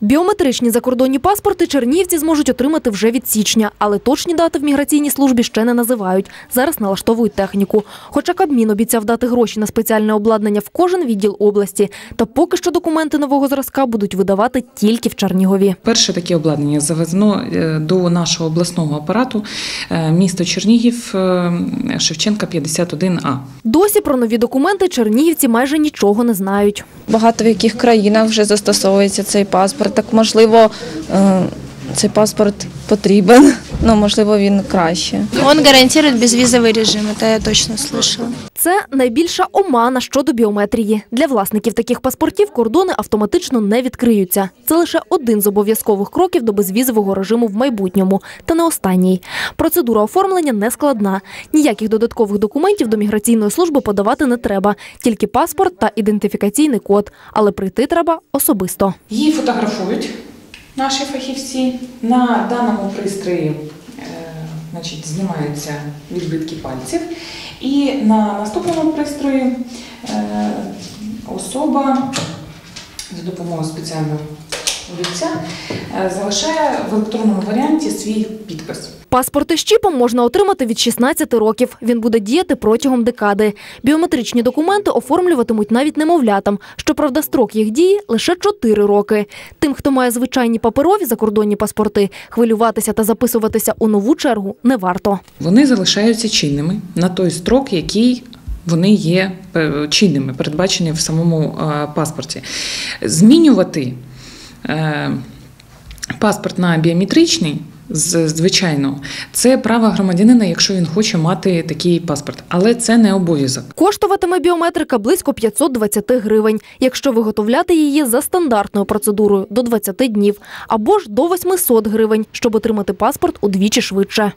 Біометричні закордонні паспорти чернігівці зможуть отримати вже від січня, але точні дати в міграційній службі ще не називають. Зараз налаштовують техніку. Хоча Кабмін обіцяв дати гроші на спеціальне обладнання в кожен відділ області, та поки що документи нового зразка будуть видавати тільки в Чернігові. Перше таке обладнання завезено е, до нашого обласного апарату е, місто Чернігів е, Шевченка 51А. Досі про нові документи чернігівці майже нічого не знають. Багато в яких країнах вже застосовується цей паспорт. Так можливо, е, цей паспорт потрібен Ну можливо, він краще. Он гарантирует безвизовый режим, это я точно слышала. Це найбільша омана щодо біометрії. Для власників таких паспортів кордони автоматично не відкриються. Це лише один з обов'язкових кроків до безвізового режиму в майбутньому, та не останній. Процедура оформлення не складна. Ніяких додаткових документів до міграційної служби подавати не треба, тільки паспорт та ідентифікаційний код. Але прийти треба особисто. Її фотографують наші фахівці. На даному пристрої е, значить, знімаються відбитки пальців. І на наступному пристрої е, особа за допомогою спеціального олівця е, залишає в електронному варіанті свій підпис. Паспорти з чіпом можна отримати від 16 років. Він буде діяти протягом декади. Біометричні документи оформлюватимуть навіть немовлятам. Щоправда, строк їх дії лише 4 роки. Тим, хто має звичайні паперові закордонні паспорти, хвилюватися та записуватися у нову чергу не варто. Вони залишаються чинними на той строк, який вони є е, чинними, передбачені в самому е, паспорті. Змінювати е, паспорт на біометричний. Звичайно, це право громадянина, якщо він хоче мати такий паспорт, але це не обов'язок. Коштуватиме біометрика близько 520 гривень, якщо виготовляти її за стандартною процедурою до 20 днів, або ж до 800 гривень, щоб отримати паспорт удвічі швидше.